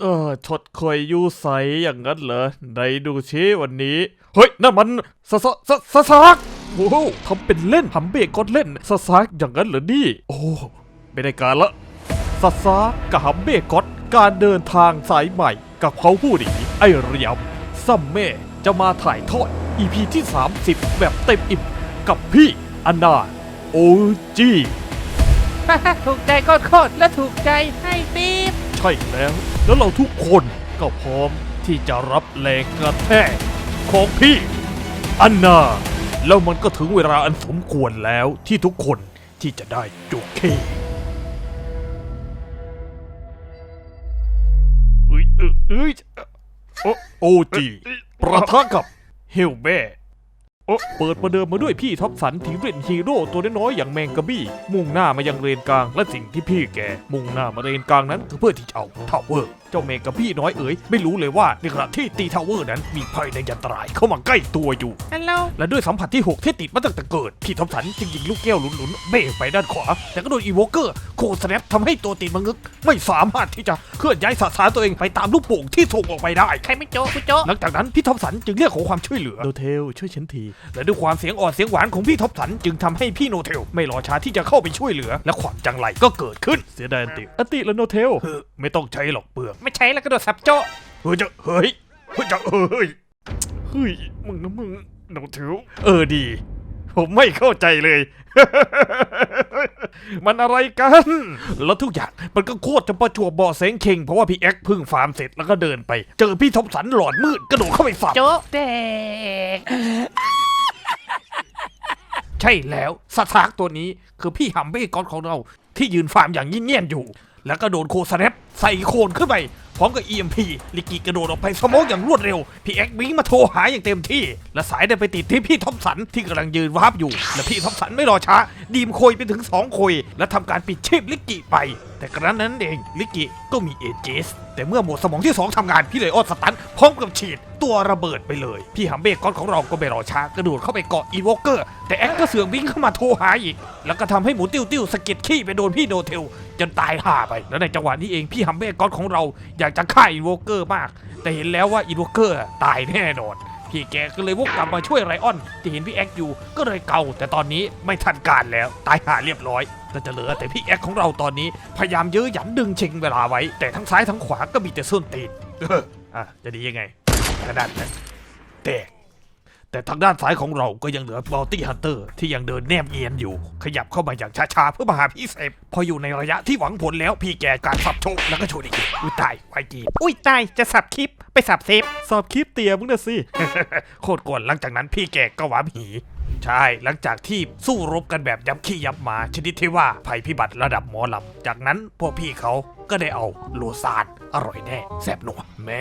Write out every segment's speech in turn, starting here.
เออชดเคยอยู่ใสอย่างนั้นเหรอไหนดูชิวันนี้ เฮ้ยนั่นมันสสสสสากโอ้โหทำเป็นเล่นทำเบรกก็เล่นสสากอย่างนั้นเหรอนี่ โอ้ไม่ได้การละสสากกับฮัมเบกอตการเดินทางสายใหม่กับเขาผู้ดีไอเรียมซัมเม่จะมาถ่ายทอด EP ที่ 30 แบบเต็มอิ่มกับพี่อนาโอจีถูกใจโคตรๆและถูกใจให้ปี๊บใช่แล้ว แล้วเราทุกคนก็พร้อมที่จะรับแรงกระแทกของพี่อันนาแล้วมันก็ถึงเวลาอันสมควรแล้วที่ทุกคนที่จะได้จุกเคเอ้ยเอ้ยเอ้ยโอโอจีประทะกับเฮลแม่โอ้เปิดประเดิมมาด้วยพี่ท็อปสันถึงเรนฮีโร่ตัวน้อยๆอย่างแมงกะบี้ มุ่งหน้ามายังเรนกลางและสิ่งที่พี่แกมุ่งหน้ามาเรนกลางนั้นคือเพื่อที่จะเอาทาวเวอร์ เจ้าแมงกะบี้น้อยเอ๋ยไม่รู้เลยว่าในขณะที่ตีทาวเวอร์นั้นมีภัยในยันตรายเข้ามาใกล้ตัวอยู่ ฮัลโหล และด้วยสัมผัสที่ 6 ที่ติดมาตั้งแต่เกิด พี่ทอมสันจึงยิงลูกแก้วหลุนๆเบ้ไปด้านขวา แต่ก็โดนอีโวเกอร์โคสแนปทำให้ตัวติดมังึก ไม่สามารถที่จะเคลื่อนย้ายสสารตัวเองไปตามลูกโป่งที่ส่งออกไปได้ ใครไม่โจ๊ะคุณโจ๊ะหลังจากนั้นพี่ทอมสันจึงเรียกขอความช่วยเหลือ โนเทลช่วยฉันที และด้วยความเสียงอ่อนเสียงหวานของพี่ทอมสันจึงทำให้พี่โนเทลไม่รอช้าที่จะเข้าไปช่วยเหลือ และความจังไรก็เกิดขึ้น เสียดายอันติอันติและโนเทล ไม่ต้องใช้หรอกเปลือกไม่ใช้แล้วก็โดดสับโจ๊ะเฮ้ยจะเฮ้ยเฮ้ยจะเฮ้ยเฮ้ยมึงนะมึงโนเทลเออดี ผมไม่เข้าใจเลย มันอะไรกัน แล้วทุกอย่างมันก็โคตรจะประจวบเหมาะเสงเข่งเพราะว่าพี่แอ็กเพึ่งฟาร์มเสร็จแล้วก็เดินไป เจอพี่ทอมสันหลอดมืดกระโดดเข้าไปฝับโจ๊ะแดกใช่แล้วสตาร์กตัวนี้คือพี่ฮัมเบ้กอนของเรา ที่ยืนฟาร์มอย่างยิ่งเงียนอยู่ แล้วก็โดนโคสแนปใส่โคนขึ้นไป พร้อมกับ EMP ลิกิกระโดดออกไปสมองอย่างรวดเร็ว พี่แอ็กวิ่งมาโทรหาอย่างเต็มที่ และสายได้ไปติดที่พี่ทอมสันที่กำลังยืนวาร์ปอยู่ และพี่ทอมสันไม่รอช้า ดีมโคยไปถึง2โคย และทำการปิดชีพลิกิไป แต่กระนั้นเองลิกิก็มีเอเจสแต่เมื่อหมดสมองที่ 2ทำงาน พี่เลยออดสตันพร้อมกับฉีดตัวระเบิดไปเลย พี่ฮัมเบ้ก้อนของเราก็ไม่รอช้ากระโดดเข้าไปเกาะอีโวเกอร์ แต่แอ็กก็เสือกวิ่งเข้ามาโทรหาอีก แล้วก็ทำให้หมูติ้วติ้วสะกิดขี้ไปโดนพี่โนเทลจนตายห่าไป แล้วในจังหวะนี้เองพี่ฮัมเบ้ก้อนของเราอยากจะฆ่าอีโวเกอร์มาก แต่เห็นแล้วว่าอีโวเกอร์ตายแน่นอนพี่แกก็เลยวกกลับมาช่วยไรออนที่เห็นพี่แอ็กอยู่ก็เลยเกาแต่ตอนนี้ไม่ทันการแล้วตายห่าเรียบร้อย ก็จะเหลือแต่พี่แอ็กของเราตอนนี้พยายามยื้อหยันดึงเชิงเวลาไว้ แต่ทั้งซ้ายทั้งขวาก็มีแต่ส้นตีนเอออะจะดียังไงกระดานนั้นแตกแต่ทางด้านซ้ายของเราก็ยังเหลือบอลตี้ฮันเตอร์ที่ยังเดินแนบเอียนอยู่ ขยับเข้ามาอย่างช้าๆ เพื่อมาหาพี่เซฟพออยู่ในระยะที่หวังผลแล้วพี่แกการสับโชกแล้วก็โชว์อีกทีอุ้ยตายไวจีบอุ้ยตายจะสับคลิปไปสับเซฟสอบคลิปเตียมึงนะสิโคตรกวนหลังจากนั้นพี่แกก็หวามหี ใช่ หลังจากที่สู้รบกันแบบยับขี้ยับหมา ชนิดที่ว่าภัยพิบัติระดับหมอลำจากนั้นพวกพี่เขาก็ได้เอาโลซานอร่อยแน่แซ่บหนัวแม่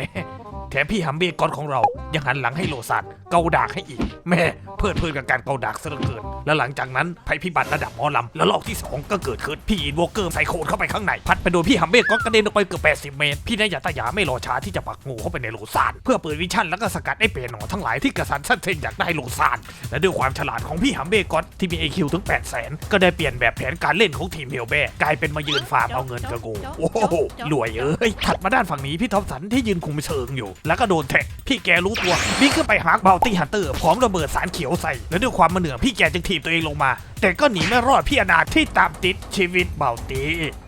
แถมพี่ฮัมเบกอนของเรายังหันหลังให้โลซานเกาดากให้อีก แม่เพลิดเพลินกับการเกาดากซะเหลือเกิน แล้วหลังจากนั้นภัยพิบัติระดับหมอลำแล้วรอบที่สองก็เกิดขึ้น พี่อินโวเกอร์ใส่โคนเข้าไปข้างใน พัดไปโดนพี่ฮัมเบกอนกระเด็นออกไปเกือบ80 เมตร พี่นายาตายาไม่รอช้าที่จะปักงูเข้าไปในโลซานเพื่อเปิดวิชั่นแล้วก็สกัดไอ้เปรนหนอทั้งหลายที่กระสันสั้นเส้นอยากได้โลซานและด้วยความฉลาดของพี่ฮัมเบกอนที่มี AQ ถึง 8 0 0 0 0 ก็ได้เปลี่ยนแบบแผนการเล่นของทีมเฮลแบกลายเป็นมายืนฟาร์มเอาเงินกับกูโอ้โหรวยเอ้ยถัดมาด้านฝั่งนี้พี่ท็อปสันที่ยืนคุมเชิงอยู่แล้วก็โดนแท็กพี่แกรู้ตัววิ่งขึ้นไปหาเบลตี้ฮันเตอร์พร้อมระเบิดสารเขียวใส่ และด้วยความมาเหนือยพี่แกจึงถีบตัวเองลงมา แต่ก็หนีไม่รอดพี่อนาที่ตามติดชีวิตเบาตี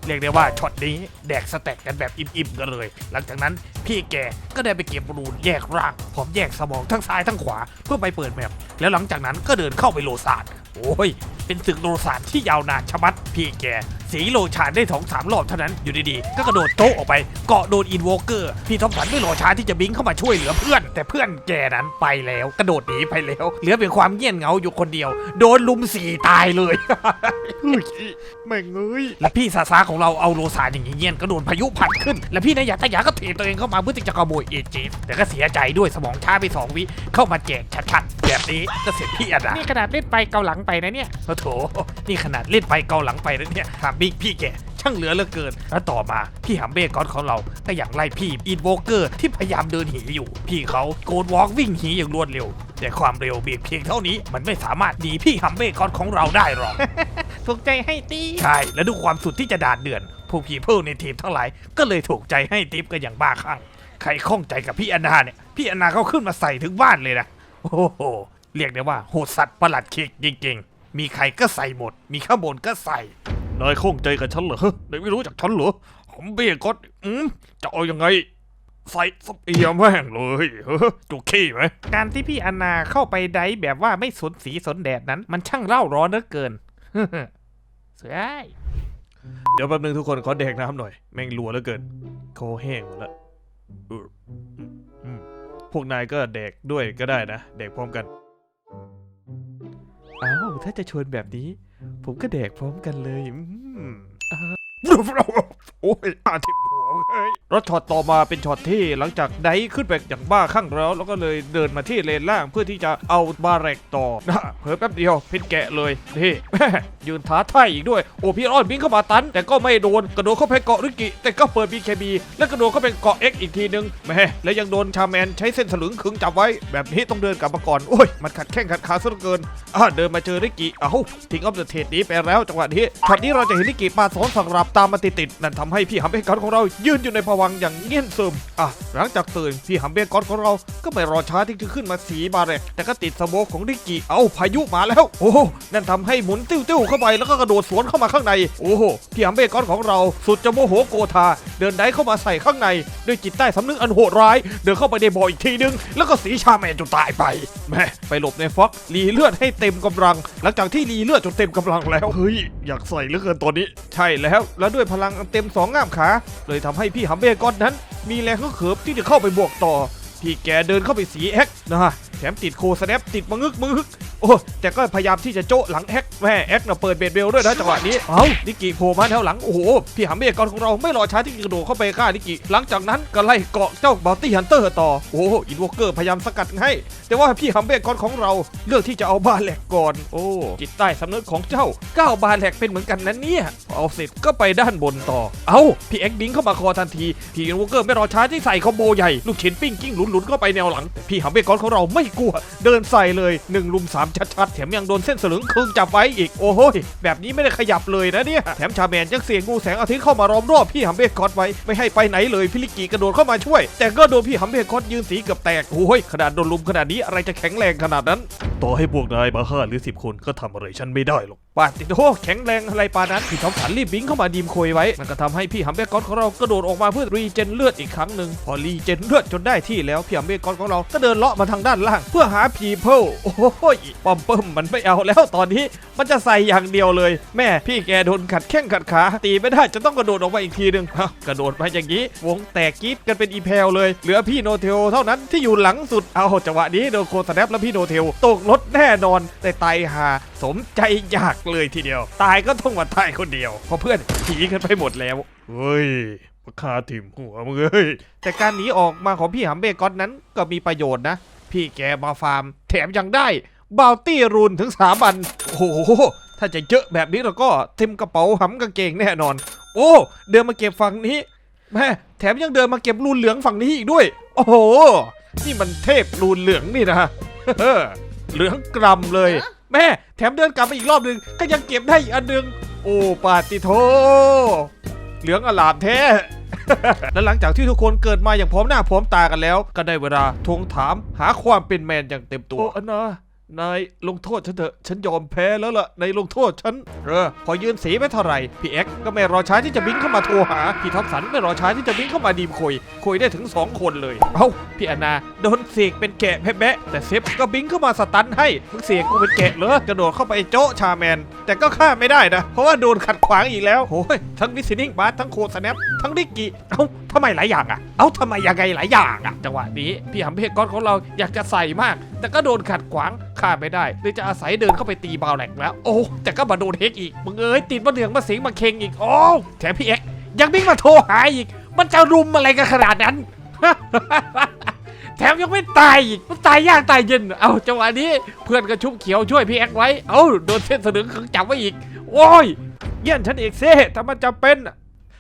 เรียกได้ว่าช็อตนี้แดกสแต็กกันแบบอิ่มๆกันเลย หลังจากนั้นพี่แกก็ได้ไปเก็บรูนแยกร่างพร้อมแยกสมองทั้งซ้ายทั้งขวาเพื่อไปเปิดแมปแล้วหลังจากนั้นก็เดินเข้าไปโลซานโอ้ย เป็นศึกโลซานที่ยาวนานชะมัดพี่แก สีโลชานได้สองสามรอบเท่านั้นอยู่ดีๆ ก็กระโดดโต๊ะออกไปเกาะโดนอินโวเกอร์ พี่ทอมสันไม่รอช้าที่จะบิงเข้ามาช่วยเหลือเพื่อน แต่เพื่อนแกนั้นไปแล้วกระโดดหนีไปแล้ว เหลือเป็นความเงียบเหงาอยู่คนเดียว โดนลุมสี่ตายเลยแม่งเอ้ยและพี่ซาซาของเราเอาโลซานอย่างเงี้ยๆก็โดนพายุพัดขึ้น และพี่นายยาตายาก็ถีบตัวเองเข้ามาเพื่อที่จะขโมยเอเจสแต่ก็เสียใจด้วยสมองช้าไปสองวิเข้ามาแจกชัดๆแบบนี้ก็เสร็จพี่อดานี่ขนาดเล่นไปเกาหลังไปนะเนี่ยโอ้โถนี่ขนาดเล่นไปเกาหลังไปแล้วเนี่ยถามบิ๊กพี่แกช่างเหลือเหลือเกิน แล้วต่อมาพี่ฮัมเบ้กอนของเราก็อย่างไล่พี่อินโวเกอร์ที่พยายามเดินหีอยู่ พี่เขาโกดวอล์กวิ่งหีอย่างรวดเร็ว แต่ความเร็วเบียดเพียงเท่านี้ มันไม่สามารถหนีพี่ฮัมเบ้กอนของเราได้หรอกถูกใจให้ตีใช่และด้วยความสุดที่จะดาดเดือนผู้ผีเพิ่ในทีมทั้งหลายก็เลยถูกใจให้ทิปกันอย่างบ้าคลั่งใครข้องใจกับพี่อนาเนี่ยพี่อนาเขาขึ้นมาใส่ถึงบ้านเลยนะโอ้โหเรียกได้ว่าโหดสัตว์ประหลัดคิกจริงๆ มีใครก็ใส่หมด มีข้างบนก็ใส่นายข้องใจกับฉันเหรอนายไม่รู้จักฉันเหรอผมเบียกดอืมจะเอายังไง ใส่สเปียร์แม่งเลยเฮ้อจุกขี้ไหมการที่พี่อนาเข้าไปไดฟ์แบบว่าไม่สนสีสนแดดนั้น มันช่างเร่าร้อนเหลือเกิน เสือเดี๋ยวแป๊บนึงทุกคนขอแดกน้ำหน่อย แม่งรัวเหลือเกินคอแห้งหมดแล้วเอออืมอืมพวกนายก็แดกด้วยก็ได้นะ แดกพร้อมกันอ้าว ถ้าจะชวนแบบนี้ ผมก็แดกพร้อมกันเลย อืมโอ้ยอาทิบหัว เฮ้ยรถช็อตต่อมาเป็นช็อตที่หลังจากไดขึ้นไปอย่างบ้าคลั่งแล้ว แล้วก็เลยเดินมาที่เลนล่างเพื่อที่จะเอาบาเรกต่อนะเพิ่แป๊บเดียวเป็นแกะเลยนี่ยืนท้าทายอีกด้วย โอ้พี่อ้อนบิงเข้ามาตัน แต่ก็ไม่โดนกระโดดเข้าไปเกาะริกิ แต่ก็เปิด BKB แล้วกระโดดเข้าไปเกาะ X อีกทีนึงแม่แล้วยังโดนชาแมนใช้เส้นสลึงขึงจับไว้ แบบนี้ต้องเดินกลับมาก่อนโอ้ยมันขัดแข้งขัดขาซะเหลือเกินอะเดินมาเจอริกิเอ้าทิ้งออฟเดอะเทดนี้ไปแล้วจังหวะนี้ช็อตนี้เราจะเห็นริกิมาสอนสังรับตามมาติดๆนั่นทำให้พี่ฮัมเบงกอนของเรายืนอยู่ในภวังค์อย่างเงียบซึมอะหลังจากตื่นพี่ฮัมเบงกอนของเราก็ไม่รอช้าที่จะขึ้นมาสีบาเรกแต่ก็ติดสโมกของริกิเอ้าพายุมาแล้ว โอ้โหนั่นทำให้หมุนติ้วๆเข้าไปแล้วก็กระโดดสวนเข้ามาข้างใน โอ้โหพี่ฮัมเบงกอนของเราสุดจะโมโหโกธา เดินได้เข้ามาใส่ข้างใน ด้วยจิตใต้สำนึกอันโหดร้าย เดินเข้าไปในบ่ออีกทีนึง แล้วก็สีชาแมนจนตายไปแม่ไปหลบในฟ็อกรีเลือดให้เต็มกำลัง หลังจากที่รีเลือดจนเต็มกำลังแล้วเฮ้ยอยากใส่เหลือเกินตัวนี้ ใช่แล้วแล้วด้วยพลังอันเต็มสองง่ามขาเลยทำใให้พี่ฮัมเบกอนนั้น มีแรงฮึกเหิมที่จะเข้าไปบวกต่อพี่แกเดินเข้าไปสีแอ็กนะฮะแถมติดโคสแนปติดมังึกมึก โอ้แต่ก็พยายามที่จะโจะหลังแอ็กแม่แอ็กน่ะเปิดเบดเบลด้วยนะจังหวะนี้เอ้านิกิโผล่มาแถวหลังโอ้โหพี่หำเบกอนของเราไม่รอช้าที่จะกระโดดเข้าไปฆ่านิกิหลังจากนั้นก็ไล่เกาะเจ้าบอลตี้ฮันเตอร์ต่อโอ้อินวอเกอร์พยายามสกัดให้ แต่ว่าพี่ฮัมเบกอนของเราเลือกที่จะเอาบาแหลกก่อนโอ้จิตใต้สำนึกของเจ้าก้าวบาแหลกเป็นเหมือนกันนั้นเนี่ยพอเอาเสร็จก็ไปด้านบนต่อ เอ้าพี่เอ็กบิงเข้ามาคอทันทีพี่อินวอเกอร์ไม่รอช้าที่ใส่คอมโบใหญ่ลูกชิ้นปิ้งกิ้งหลุนๆเข้าไปแนวหลังแต่พี่ฮัมเบกอนของเราไม่กลัว เดินใส่เลยหนึ่งลุมสามชัดๆ แถมยังโดนเส้นสลึงคึงจับไว้อีก โอ้โหแบบนี้ไม่ได้ขยับเลยนะเนี่ย แถมชาแมนยังเสียงงูแสงอาทิตย์เข้ามาล้อมรอบพี่ฮัมเบกอตไว้ ไม่ให้ไปไหนเลยพิลิกกี้กระโดดเข้ามาช่วย แต่ก็โดนพี่ฮัมเบกอตยืนสีเกือบแตก โอ้ยขนาดโดนลุมขนาดนี้อะไรจะแข็งแรงขนาดนั้น ต่อให้พวกนายมาห้าหรือสิบคนก็ทำอะไรฉันไม่ได้หรอกปาติโตแข็งแรงอะไรปานนั้นพี่ทอมสันรีบบิงเข้ามาดีมโคยไว้ มันก็ทำให้พี่ฮัมเบอร์กอนของเรากระโดดออกมาเพื่อรีเจนเลือดอีกครั้งหนึ่งพอรีเจนเลือดจนได้ที่แล้วพี่ฮัมเบอร์กอนของเราก็เดินเลาะมาทางด้านล่าง เพื่อหาพีเพิลโอ้ยปอมเปิมมันไม่เอาแล้วตอนนี้มันจะใส่อย่างเดียวเลย แม่พี่แกโดนขัดแข้งขัดขาตีไม่ได้จะต้องกระโดดออกมาอีกทีหนึ่งกระโดดมาอย่างนี้ วงแตกกีดกันเป็นอีเพลเลย เหลือพี่โนเทลเท่านั้นที่อยู่หลังสุดเอาจังหวะนี้โดนโคสแนปและพี่โนเทลตกรถแน่นอนแต่ตหาสมใจอยากเลยทีเดียว ตายก็ต้องมาตายคนเดียวเพราะเพื่อนผีกันไปหมดแล้วเฮ้ยมาคาทิมหัวมึงเอ้ยแต่การหนีออกมาของพี่หำเบกอนนั้นก็มีประโยชน์นะ พี่แกมาฟาร์ม แถมยังได้บาวตี้รูนถึงสามอันโอ้โหถ้าจะเยอะแบบนี้เราก็เต็มกระเป๋าหำกางเกงแน่นอน โอ้เดินมาเก็บฝั่งนี้แม่แถมยังเดินมาเก็บรูนเหลืองฝั่งนี้อีกด้วย โอ้โห นี่มันเทพรูนเหลืองนี่นะเหลืองกรำเลย แม่แถมเดินกลับไปอีกรอบหนึ่งก็ยังเก็บได้อีกอันหนึ่งโอ้ปาติโท เหลืองอลามแท้ และหลังจากที่ทุกคนเกิดมาอย่างพร้อมหน้าพร้อมตากันแล้ว ก็ได้เวลาทวงถามหาความเป็นแมนอย่างเต็มตัวโอ้อันนะ นายลงโทษฉันเถอะฉันยอมแพ้แล้วล่ะนายลงโทษฉันเออพอยืนสีไม่เท่าไหร่พี่เอ็กซ์ก็ไม่รอช้าที่จะบินเข้ามาโทรหาพี่ท็อปสันไม่รอช้าที่จะบินเข้ามาดีมคุยคุยได้ถึง 2 คนเลยเอ้าพี่อนาโดนเสกเป็นแกะแพะแต่เซฟก็บิงเข้ามาสตันให้มึงเสกกูเป็นแกะเหรอกระโดดเข้าไปโจ๊ะชาแมน แต่ก็ฆ่าไม่ได้นะเพราะว่าโดนขัดขวางอีกแล้วโอ้ยทั้งวิสินิ่งบาร์ทั้งโคสแนปทั้งดิกกี้เอ้าทำไมหลายอย่างอะเอ้าทำไมยังไงหลายอย่างอะจังหวะนี้พี่หำเพกก้อนของเราอยากจะใส่มาก แต่ก็โดนขัดขวางฆ่าไม่ได้เลยจะอาศัยเดินเข้าไปตีบาวแหลกแล้ว โอ้แต่ก็มาโดนเฮกอีกมึงเอ้ยติดมาเหลืองมาสิงมาเคงอีกโอ้แถมพี่เอ็กยังบิงมาโทรหาอีก มันจะรุมอะไรกันขนาดนั้นแถมยังไม่ตายอีกมันตายยากตายเย็น เอาจังหวะนี้เพื่อนก็ชุบเขียวช่วยพี่แอ็กไว้ เอาโดนเส้นสลึงขึงจับไว้อีก โอ้ย เยี่ยนฉันเอกเซ่ถ้ามันจะเป็น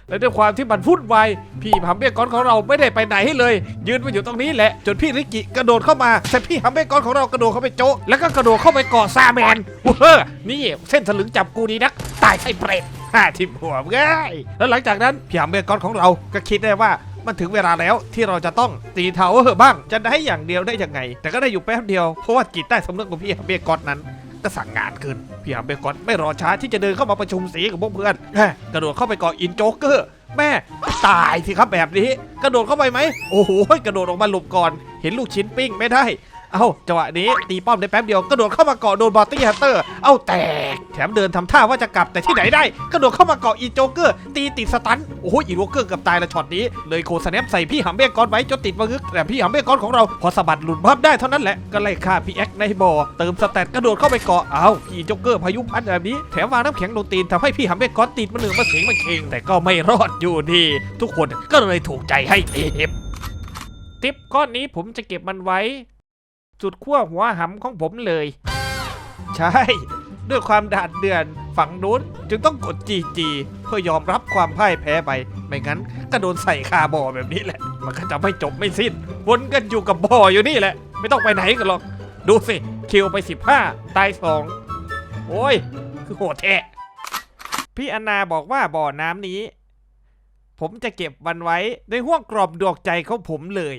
และด้วยความที่มันพุ่นวพี่ฮัมเบกอนของเราไม่ได้ไปไหนให้เลย ยืนมาอยู่ตรงนี้แหละ จนพี่ริกิกระโดดเข้ามาแต่พี่ฮัมเบกอนของเรากระโดดเข้าไปโจะแล้วก็กระโดดเข้าไปกาะซาแมนเฮ้อนี่เส้นสลึงจับกูดีนักตายไส้เปรตห้าทิมหัวง่ายแล้วหลังจากนั้นพี่ฮัมเบกอนของเราก็คิดได้ว่ามันถึงเวลาแล้วที่เราจะต้องตีเทาเวอบ้าง จะได้อย่างเดียวได้ยังไง แต่ก็ได้อยู่แป๊บเดียวเพราะว่าจิตใต้สำนึกของพี่ฮัมเบกอนนั้น ก็สั่งงานขึ้นพี่ฮัมเบกอนไม่รอช้าที่จะเดินเข้ามาประชุมสีกับพวกเพื่อนแม่กระโดดเข้าไปเกาะอินโจ๊กเกอร์แม่ตายสิครับแบบนี้ กระโดดเข้าไปไหมโอ้โหกระโดดออกมาหลบก่อน เห็นลูกชิ้นปิ้งไม่ได้ เอ้าจังหวะนี้ตีป้อมได้แป๊บเดียวกระโดดเข้ามาเกาะโดนบอตตี้ฮันเตอร์ เอ้าแตก แถมเดินทำท่าว่าจะกลับแต่ที่ไหนได้กระโดดเข้ามาเกาะอีโจ๊กเกอร์ ตีติดสตันโอ้โหอีโวเกอร์เกือบตายละช็อตนี้เลยโคสแนปใส่พี่หัมเบกอนไว้จนติดมางึกแต่พี่หัมเบกอนของเราพอสะบัดหลุดพับได้เท่านั้นแหละก็ไล่ฆ่าพี่แอ็กในบอเติมสแตทกระโดดเข้าไปเกาะเอ้าพี่โจ๊กเกอร์พายุพัดแบบนี้แถมวางน้ำแข็งลงตีนทำให้พี่หัมเบกอนติดมาเหนือมาเสียงมาเข่งแต่ก็ไม่รอดอยู่ดีทุกคนก็เลยถูกใจให้ทิปทิปก้อนนี้ผมจะเก็บมันไว้ จุดขั้วหัวหำของผมเลย ใช่ ด้วยความดาดเดือนฝั่งนู้นจึงต้องกดจีจีเพื่อยอมรับความพ่ายแพ้ไป ไม่งั้นก็โดนใส่คาบ่อแบบนี้แหละ มันก็จะไม่จบไม่สิ้น วนกันอยู่กับบ่ออยู่นี่แหละ ไม่ต้องไปไหนกันหรอก ดูสิ คิวไป 15 ตาย 2 โอ้ย คือโหดแท้พี่อนาบอกว่าบ่อน้ำนี้ ผมจะเก็บมันไว้ในห่วงกรอบดวงใจของผมเลย